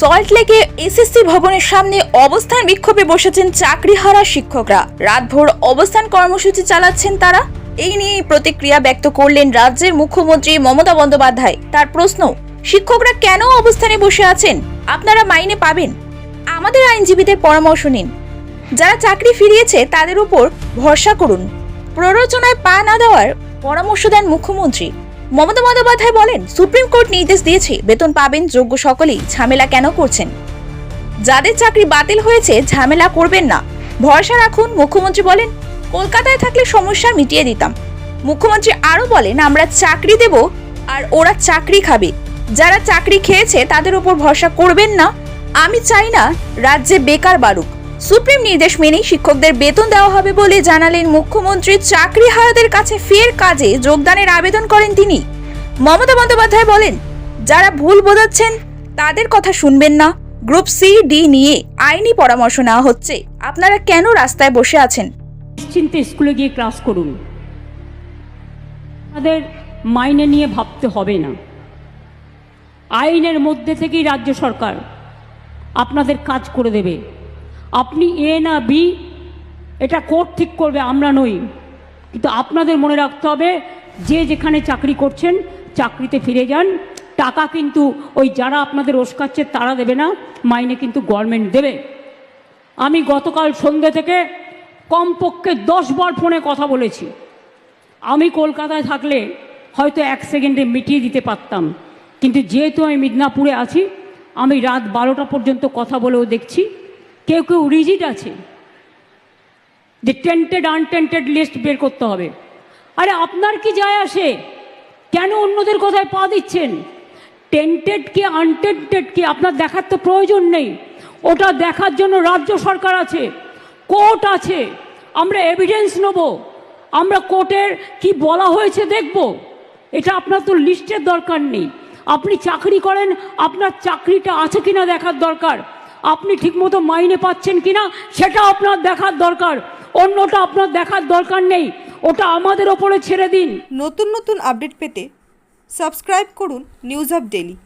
Salt লেকে SSC ভবনের সামনে অবস্থান বিক্ষোভে বসেছেন চাকরিহারা শিক্ষকরা। রাতভর অবস্থান কর্মসূচি চালাচ্ছেন তারা। এই নিয়েই প্রতিক্রিয়া ব্যক্ত করলেন রাজ্যের মুখ্যমন্ত্রী মমতা বন্দ্যোপাধ্যায়। তার প্রশ্ন, শিক্ষকরা কেন অবস্থানে বসে আছেন? আপনারা মাইনে পাবেন। আমাদের আইনজীবীদের পরামর্শ নিন। যারা চাকরি ফিরিয়েছে, তাদের উপর ভরসা করুন। প্ররোচনায় পা না দেওয়ার পরামর্শ দেন মুখ্যমন্ত্রী। মমতা বন্দ্যোপাধ্যায় বলেন, সুপ্রিম কোর্ট নির্দেশ দিয়েছে, বেতন পাবেন যোগ্য সকলেই, ঝামেলা কেন করছেন? যাদের চাকরি বাতিল হয়েছে, ঝামেলা করবেন না। ভরসা রাখুন, মুখ্যমন্ত্রী বলেন, কলকাতায় থাকলে সমস্যা মিটিয়ে দিতাম। মুখ্যমন্ত্রী আরও বলেন, আমরা চাকরি দেব আর ওরা চাকরি খাবে। যারা চাকরি খেয়েছে, তাদের উপর ভরসা করবেন না। আমি চাই না রাজ্যে বেকার বাড়ুক। সুপ্রিম নির্দেশ মেনেই শিক্ষকদের বেতন দেওয়া হবে বলে জানালেন মুখ্যমন্ত্রী। চাকরি হারাদের কাছে ফের কাজে যোগদানের আবেদন করেন তিনি। মমতা বন্দ্যোপাধ্যায় বলেন, যারা ভুল বোঝাচ্ছেন, তাদের কথা শুনবেন না। গ্রুপ সি, ডি নিয়ে আইনি পরামর্শ নেওয়া হচ্ছে। আপনারা কেন রাস্তায় বসে আছেন? নিশ্চিন্তে স্কুলে গিয়ে ক্লাস করুন। তাদের মাইনে নিয়ে ভাবতে হবে না। আইনের মধ্যে থেকেই রাজ্য সরকার আপনাদের কাজ করে দেবে। আপনি এ না বি, এটা কোর্ট ঠিক করবে, আমরা নই। কিন্তু আপনাদের মনে রাখতে হবে, যে যেখানে চাকরি করছেন, চাকরিতে ফিরে যান। টাকা কিন্তু ওই যারা আপনাদের ওস্কাচ্ছে, তারা দেবে না, মাইনে কিন্তু গভর্নমেন্ট দেবে। আমি গতকাল সন্ধ্যে থেকে কমপক্ষে দশ বার ফোনে কথা বলেছি। আমি কলকাতায় থাকলে হয়তো এক সেকেন্ডে মিটিয়ে দিতে পারতাম। কিন্তু যেহেতু আমি মিদনাপুরে আছি, আমি রাত বারোটা পর্যন্ত কথা বলেও দেখছি। কেউ কেউ রিজিড আছে। যে টেন্টেড আনটেন্টেড লিস্ট বের করতে হবে। আরে আপনার কি যায় আসে? কেন অন্যদের কথায় পা দিচ্ছেন? টেন্টেড কি আনটেন্টেড কি আপনার দেখার তো প্রয়োজন নেই। ওটা দেখার জন্য রাজ্য সরকার আছে, কোর্ট আছে। আমরা এভিডেন্স নেব। আমরা কোর্টের কি বলা হয়েছে দেখব। এটা আপনার তো লিস্টের দরকার নেই। আপনি চাকরি করেন, আপনার চাকরিটা আছে কিনা দেখার দরকার। আপনি ঠিকমতো মাইনে পাচ্ছেন কিনা, সেটা আপনার দেখার দরকার। অন্যটা আপনার দেখার দরকার নেই। ওটা আমাদের ওপরে ছেড়ে দিন। নতুন নতুন আপডেট পেতে সাবস্ক্রাইব করুন নিউজ আপ ডেলি